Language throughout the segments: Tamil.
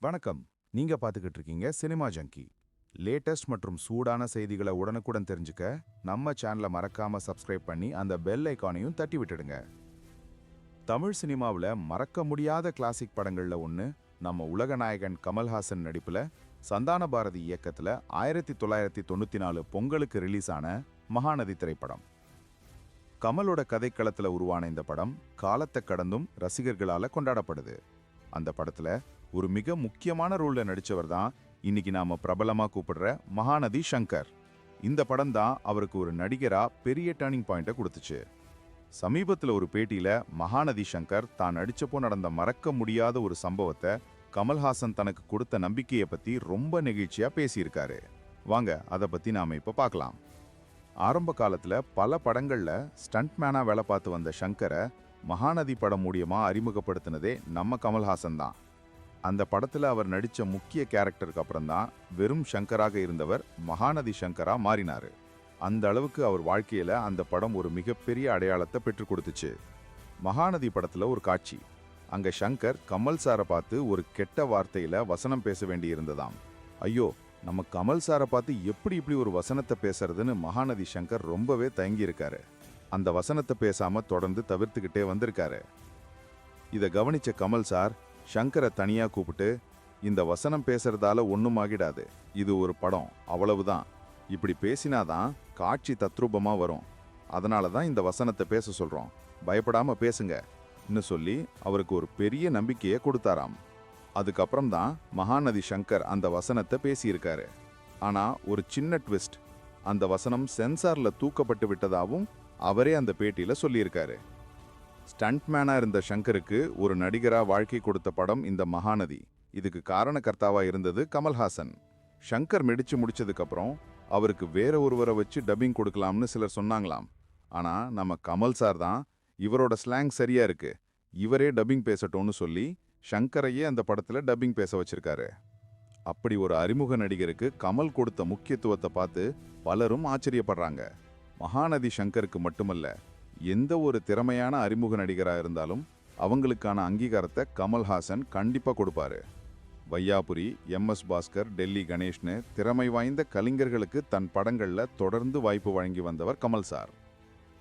வணக்கம். நீங்க பார்த்துக்கிட்டு இருக்கீங்க சினிமா ஜங்கி. லேட்டஸ்ட் மற்றும் சூடான செய்திகளை உடனுக்குடன் தெரிஞ்சுக்க நம்ம சேனலை மறக்காம சப்ஸ்கிரைப் பண்ணி அந்த பெல் ஐக்கானையும் தட்டி விட்டுடுங்க. தமிழ் சினிமாவில் மறக்க முடியாத கிளாசிக் படங்கள்ல ஒன்று நம்ம உலகநாயகன் கமல்ஹாசன் நடிப்புல சந்தான பாரதி இயக்கத்துல ஆயிரத்தி தொள்ளாயிரத்தி தொண்ணூத்தி நாலு பொங்கலுக்கு ரிலீஸ் ஆன மகாநதி திரைப்படம். கமலோட கதைக்களத்துல உருவான இந்த படம் காலத்தை கடந்தும் ரசிகர்களால கொண்டாடப்படுது. அந்த படத்துல ஒரு மிக முக்கியமான ரோல்ல நடித்தவர் தான் இன்னைக்கு நாம பிரபலமாக கூப்பிடுற மகாநதி சங்கர். இந்த படம் தான் அவருக்கு ஒரு நடிகராக பெரிய டேர்னிங் பாயிண்ட்டை கொடுத்துச்சு. சமீபத்தில் ஒரு பேட்டியில் மகாநதி சங்கர் தான் நடித்தப்போ நடந்த மறக்க முடியாத ஒரு சம்பவத்தை கமல்ஹாசன் தனக்கு கொடுத்த நம்பிக்கையை பற்றி ரொம்ப நெகிழ்ச்சியாக பேசியிருக்காரு. வாங்க அதை பற்றி நாம் இப்போ பார்க்கலாம் ஆரம்ப காலத்தில் பல படங்களில் ஸ்டண்ட்மேனாக வேலை பார்த்து வந்த சங்கரை மகாநதி படம் மூலியமாக அறிமுகப்படுத்தினதே நம்ம கமல்ஹாசன் தான். அந்த படத்தில் அவர் நடித்த முக்கிய கேரக்டருக்கு அப்புறம்தான் வெறும் சங்கராக இருந்தவர் மகாநதி சங்கரா மாறினாரு. அந்த அளவுக்கு அவர் வாழ்க்கையில் அந்த படம் ஒரு மிகப்பெரிய அடையாளத்தை பெற்றுக் கொடுத்துச்சு. மகாநதி படத்தில் ஒரு காட்சி. அங்கே சங்கர் கமல் சாரை பார்த்து ஒரு கெட்ட வார்த்தையில் வசனம் பேச வேண்டி இருந்ததாம் ஐயோ நம்ம கமல் சாரை பார்த்து எப்படி இப்படி ஒரு வசனத்தை பேசுறதுன்னு மகாநதி சங்கர் ரொம்பவே தயங்கியிருக்காரு. அந்த வசனத்தை பேசாமல் தொடர்ந்து தவிர்த்துக்கிட்டே வந்திருக்காரு. இதை கவனிச்ச கமல் சார் சங்கரை தனியாக கூப்பிட்டு இந்த வசனம் பேசுறதால ஒன்றும் ஆகிடாது. இது ஒரு படம். அவ்வளவுதான். இப்படி பேசினாதான் காட்சி தத்ரூபமாக வரும். அதனால தான் இந்த வசனத்தை பேச சொல்கிறோம் பயப்படாமல் பேசுங்க. ன்னு சொல்லி அவருக்கு ஒரு பெரிய நம்பிக்கையை கொடுத்தாராம். அதுக்கப்புறம் தான் மகாநதி சங்கர் அந்த வசனத்தை பேசியிருக்காரு. ஆனால் ஒரு சின்ன ட்விஸ்ட். அந்த வசனம் சென்சாரில் தூக்கப்பட்டு விட்டதாகவும் அவரே அந்த பேட்டியில் சொல்லியிருக்காரு. ஸ்டண்ட்மேனாக இருந்த சங்கருக்கு ஒரு நடிகராக வாழ்க்கை கொடுத்த படம் இந்த மகாநதி. இதுக்கு காரணக்கர்த்தாவாக இருந்தது கமல்ஹாசன். ஷங்கர் மெடிச்சு முடிச்சதுக்கப்புறம் அவருக்கு வேற ஒருவரை வச்சு டப்பிங் கொடுக்கலாம்னு சிலர் சொன்னாங்களாம். ஆனால் நம்ம கமல் சார் தான் இவரோட ஸ்லாங் சரியா இருக்கு. இவரே டப்பிங் பேசட்டும்னு சொல்லி ஷங்கரையே அந்த படத்தில் டப்பிங் பேச வச்சிருக்காரு. அப்படி ஒரு அறிமுக நடிகருக்கு கமல் கொடுத்த முக்கியத்துவத்தை பார்த்து பலரும் ஆச்சரியப்படுறாங்க. மகாநதி ஷங்கருக்கு மட்டுமல்ல எந்த ஒரு திறமையான அறிமுக நடிகராக இருந்தாலும் அவங்களுக்கான அங்கீகாரத்தை கமல்ஹாசன் கண்டிப்பாக கொடுப்பாரு. வையாபுரி எம்எஸ் பாஸ்கர் டெல்லி கணேஷ்னு திறமை வாய்ந்த கலைஞர்களுக்கு தன் படங்களில் தொடர்ந்து வாய்ப்பு வழங்கி வந்தவர் கமல் சார்.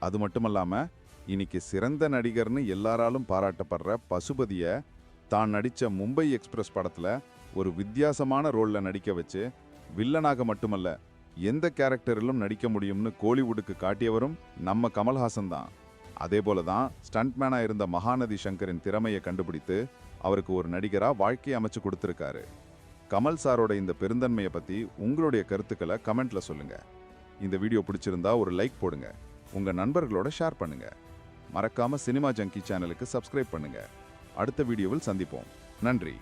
அது மட்டுமல்லாமல் இன்னைக்கு சிறந்த நடிகர்னு எல்லாராலும் பாராட்டப்படுற பசுபதியை தான் நடித்த மும்பை எக்ஸ்பிரஸ் படத்தில் ஒரு வித்தியாசமான ரோலில் நடிக்க வச்சு வில்லனாக மட்டுமல்ல எந்த கேரக்டரிலும் நடிக்க முடியும்னு கோலிவுட்டுக்கு காட்டியவரும் நம்ம கமல்ஹாசன் தான். அதே போல தான் ஸ்டண்ட்மேனாக இருந்த மகாநதி சங்கரின் திறமையை கண்டுபிடித்து அவருக்கு ஒரு நடிகராக வாழ்க்கை அமைச்சு கொடுத்துருக்காரு. கமல் சாரோட இந்த பெருந்தன்மையை பற்றி உங்களுடைய கருத்துக்களை கமெண்ட்ல சொல்லுங்க. இந்த வீடியோ பிடிச்சிருந்தா ஒரு லைக் போடுங்க. உங்கள் நண்பர்களோட ஷேர் பண்ணுங்க. மறக்காம சினிமா ஜங்கி சேனலுக்கு சப்ஸ்கிரைப் பண்ணுங்க. அடுத்த வீடியோவில் சந்திப்போம். நன்றி.